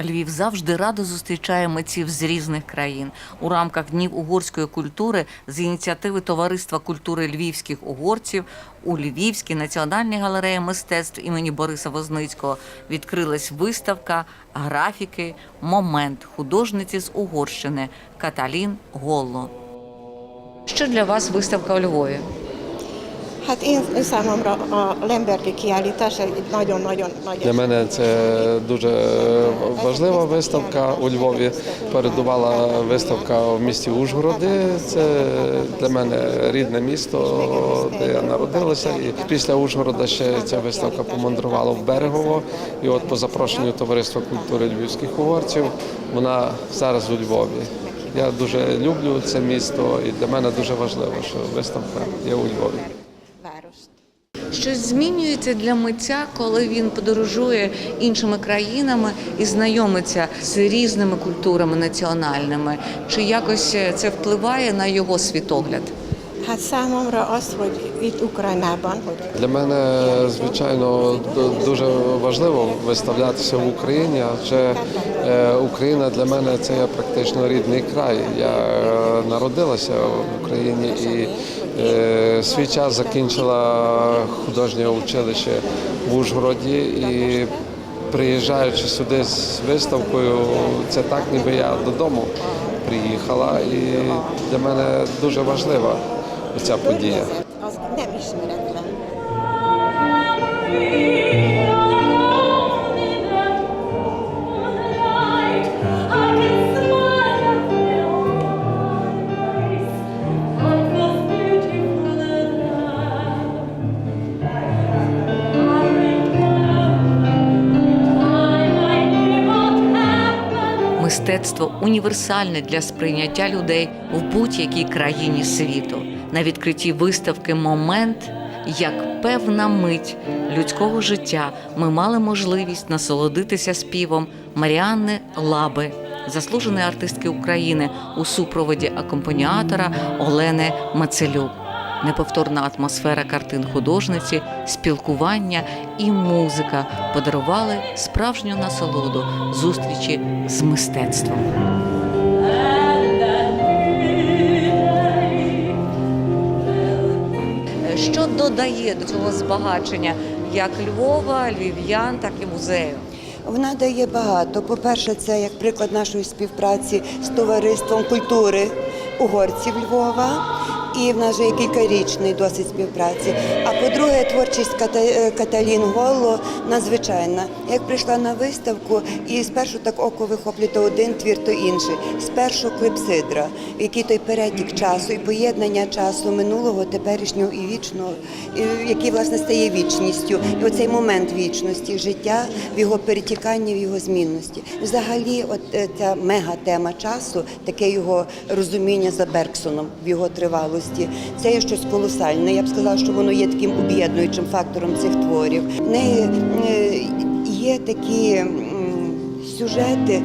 Львів завжди радо зустрічає митців з різних країн у рамках днів угорської культури з ініціативи Товариства культури львівських угорців у Львівській національній галереї мистецтв імені Бориса Возницького відкрилась виставка графіки Момент художниці з Угорщини Каталін Голло. Що для вас виставка у Львові? Hát én számomra a Lembergi kiállítás egy nagyon-nagyon nagy Для мене це дуже важлива виставка у Львові. Передувала виставка в місті Ужгороди. Це для мене рідне місто, де я народилася. І після Ужгорода ще ця виставка помандрувала в Берегово. І от по запрошенню Товариства культури львівських угорців вона зараз у Львові. Я дуже люблю це місто, і для мене дуже важливо, що виставка є у Львові. Щось змінюється для митця, коли він подорожує іншими країнами і знайомиться з різними культурами національними. Чи якось це впливає на його світогляд? Для мене, звичайно, дуже важливо виставлятися в Україні, адже е, Україна для мене це практично рідний край. Я е, народилася в Україні і е, свій час закінчила художнє училище в Ужгороді. І приїжджаючи сюди з виставкою, це так, ніби я додому приїхала. І для мене дуже важлива ця подія. Мистецтво універсальне для сприйняття людей в будь-якій країні світу. На відкритті виставки Момент як певна мить людського життя ми мали можливість насолодитися співом Маріанни Лаби, заслуженої артистки України у супроводі акомпаніатора Олени Мацелюк. Неповторна атмосфера картин художниці, спілкування і музика подарували справжню насолоду зустрічі з мистецтвом. Що додає до цього збагачення як Львова, львів'ян, так і музею? Вона дає багато. По-перше, це як приклад нашої співпраці з товариством культури угорців Львова. І в нас вже є кількарічний досвід співпраці. А по-друге, творчість е, Каталін Голло надзвичайна. Як прийшла на виставку, і спершу так око вихоплює то один твір, то інший. Спершу клипсидра, який той перетік часу і поєднання часу минулого, теперішнього і вічного, який власне стає вічністю. І оцей момент вічності, життя в його перетіканні, в його змінності. Взагалі, от е, ця мега-тема часу, таке його розуміння за Бергсоном в його тривалості. Це є щось колосальне. Я б сказала, що воно є таким об'єднуючим фактором цих творів. В неї е, є такі сюжети.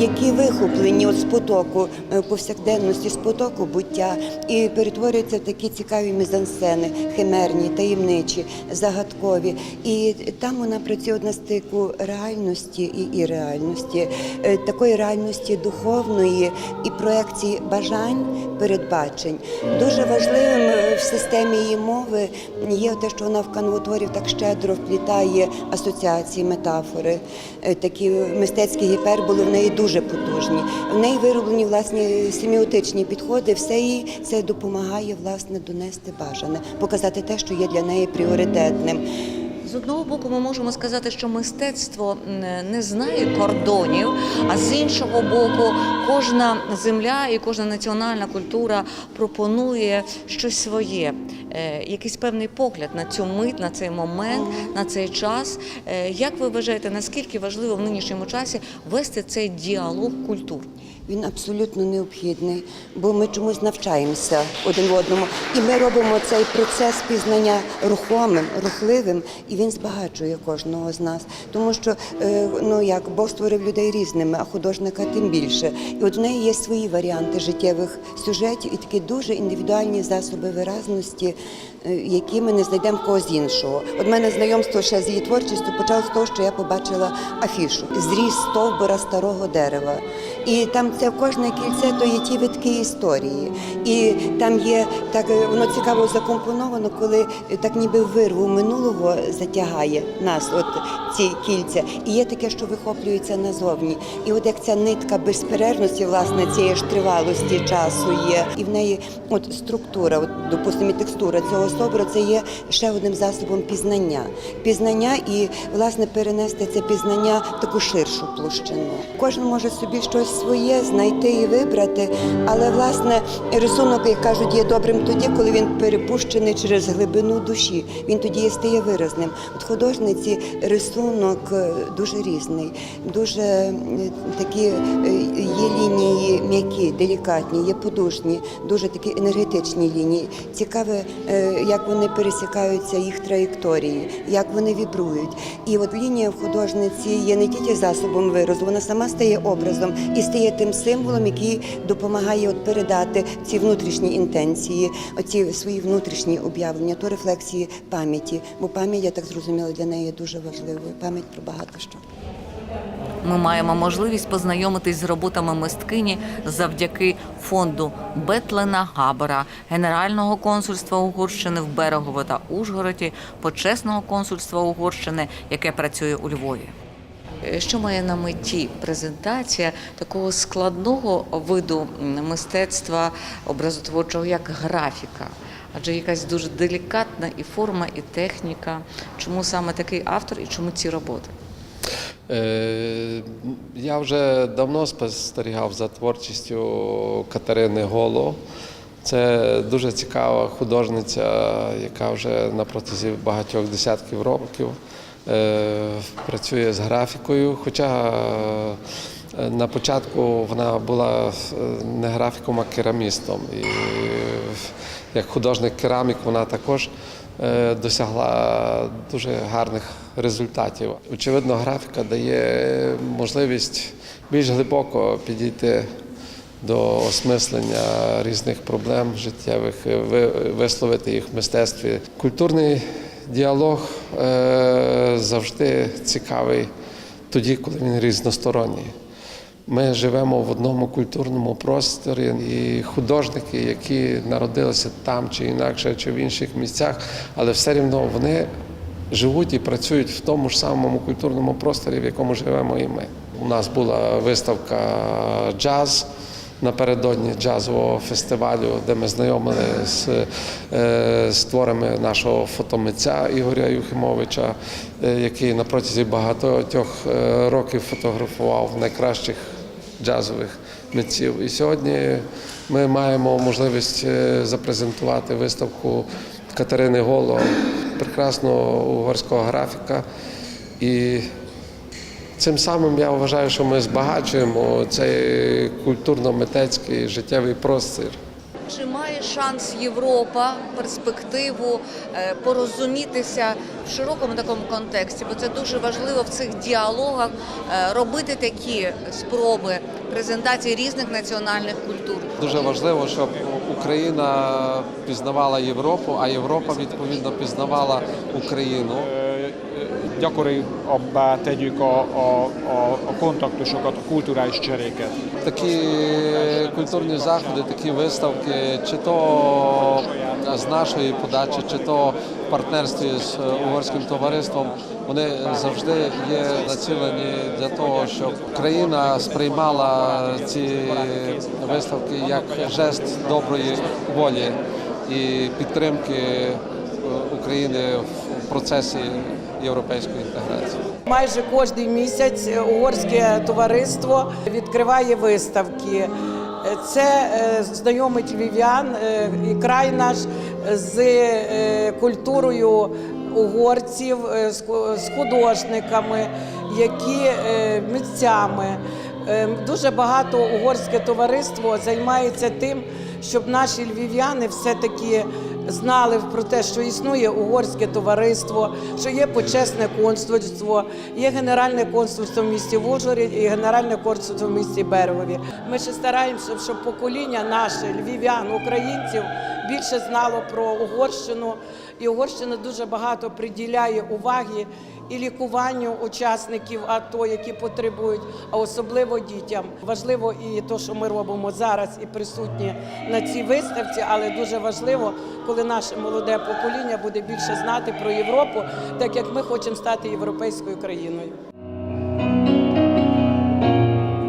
Які вихоплені от з потоку е, повсякденності, з потоку буття, і перетворюються в такі цікаві мізансцени, химерні, таємничі, загадкові. І там вона працює на стику реальності і ірреальності, е, такої реальності духовної і проекції бажань, передбачень. Дуже важливим е, в системі її мови є те, що вона в канвотворів так щедро вплітає асоціації, метафори, такі мистецькі гіперболи в неї дуже потужні. В неї вироблені власні семіотичні підходи. Все їй це допомагає власне донести бажане, показати те, що є для неї пріоритетним. З одного боку, ми можемо сказати, що мистецтво не знає кордонів, а з іншого боку, кожна земля і кожна національна культура пропонує щось своє, е, якийсь певний погляд на цю мить, на цей момент, на цей час. Е, Як ви вважаєте, наскільки важливо в нинішньому часі вести цей діалог культур? Він абсолютно необхідний, бо ми чомусь навчаємося один в одному. І ми робимо цей процес пізнання рухомим, рухливим, і він збагачує кожного з нас. Тому що е, ну як Бог створив людей різними, а художника тим більше. І от в неї є свої варіанти життєвих сюжетів і такі дуже індивідуальні засоби виразності, е, які ми не знайдемо в когось іншого. От мене знайомство ще з її творчістю почалося з того, що я побачила афішу Зріс стовбура старого дерева. І там це кожне кільце то є ті витки історії. І там є так, е, воно цікаво закомпоновано, коли е, так ніби вирву минулого затягає нас, от ці кільця. І є таке, що вихоплюється назовні. І от як ця нитка безперервності, власне, цієї ж тривалості часу є, і в неї от структура, от, допустимо, текстура цього собору, це є ще одним засобом пізнання. Пізнання і власне перенести це пізнання в таку ширшу площину. Кожен може собі щось своє знайти і вибрати, але власне рисунок, як кажуть, є добрим тоді, коли він перепущений через глибину душі. Він тоді стає виразним. От художниці рисунок е, дуже різний, дуже е, такі е, є лінії м'які, делікатні, є подушні, дуже такі енергетичні лінії. Цікаве, як вони пересікаються їх траєкторії, як вони вібрують. І от лінія в художниці є не тільки засобом виразу, вона сама стає образом і стає тим символом, який допомагає от передати ці внутрішні інтенції, оці свої внутрішні об'явлення, то рефлексії пам'яті. Бо пам'ять, я так зрозуміла, для неї дуже важливою. Пам'ять про багато що. Ми маємо можливість познайомитись з роботами мисткині завдяки фонду Бетлена Габера, Генерального консульства Угорщини в Берегово та Ужгороді, почесного консульства Угорщини, яке працює у Львові. Е, Що має на меті презентація такого складного виду мистецтва образотворчого, як графіка? Адже якась дуже делікатна і форма, і техніка. Чому саме такий автор і чому ці роботи? Е, Я вже давно спостерігав за творчістю Катерини Голо. Це дуже цікава художниця, яка вже на протязі багатьох десятків років працює з графікою. Хоча е, на початку вона була е, не графіком, а керамістом. І як художник-керамік вона також е, досягла дуже гарних результатів. Очевидно, графіка дає можливість більш глибоко підійти до осмислення різних проблем життєвих, висловити їх в мистецтві. Культурний діалог е, завжди цікавий тоді, коли він різносторонній. Ми живемо в одному культурному просторі, і художники, які народилися там чи інакше, чи в інших місцях, але все рівно вони живуть і працюють в тому ж самому культурному просторі, в якому живемо і ми. У нас була виставка джаз. Напередодні джазового фестивалю, де ми знайомили з, е, з творами нашого фотомитця Ігоря Юхимовича, е, який на протязі багатьох е, років фотографував найкращих джазових митців. І сьогодні ми маємо можливість запрезентувати виставку Катерини Голо, прекрасного угорського графіка. І Цим самим я вважаю, що ми збагачуємо цей культурно-митецький життєвий простір. Чи має шанс Європа перспективу е, порозумітися в широкому такому контексті? Бо це дуже важливо в цих діалогах е, робити такі спроби презентації різних національних культур. Дуже важливо, щоб Україна пізнавала Європу, а Європа відповідно пізнавала Україну. Gyakoribbá tegyük a, a, a, a kontaktusokat, a kulturális cseréket. Такі культурні заходи, такі виставки, чи то з нашої подачі, чи то в партнерстві з угорським товариством, вони завжди є націлені для того, щоб Україна сприймала ці виставки як жест доброї волі і підтримки України в процесі європейської інтеграції. Майже кожен місяць угорське товариство відкриває виставки. Це е, знайомить львів'ян е, і край наш з е, культурою угорців, з художниками, які митцями. Дуже багато угорське товариство займається тим, щоб наші львів'яни все-таки знали про те, що існує угорське товариство, що є почесне консульство, є генеральне консульство в місті Ужгороді і генеральне консульство в місті Берегові. Ми ще стараємося, щоб покоління наше львів'ян, українців більше знало про Угорщину. І Угорщина дуже багато приділяє уваги і лікуванню учасників АТО, які потребують, а особливо дітям. Важливо і те, що ми робимо зараз, і присутні на цій виставці, але дуже важливо, коли наше молоде покоління буде більше знати про Європу, так як ми хочемо стати європейською країною.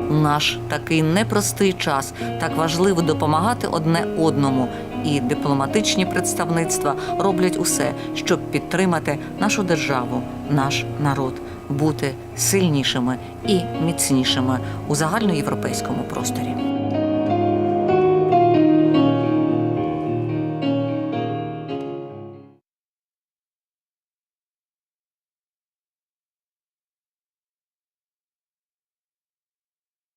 Наш такий непростий час так важливо допомагати одне одному, і дипломатичні представництва роблять усе, щоб підтримати нашу державу, наш народ, бути сильнішими і міцнішими у загальноєвропейському просторі.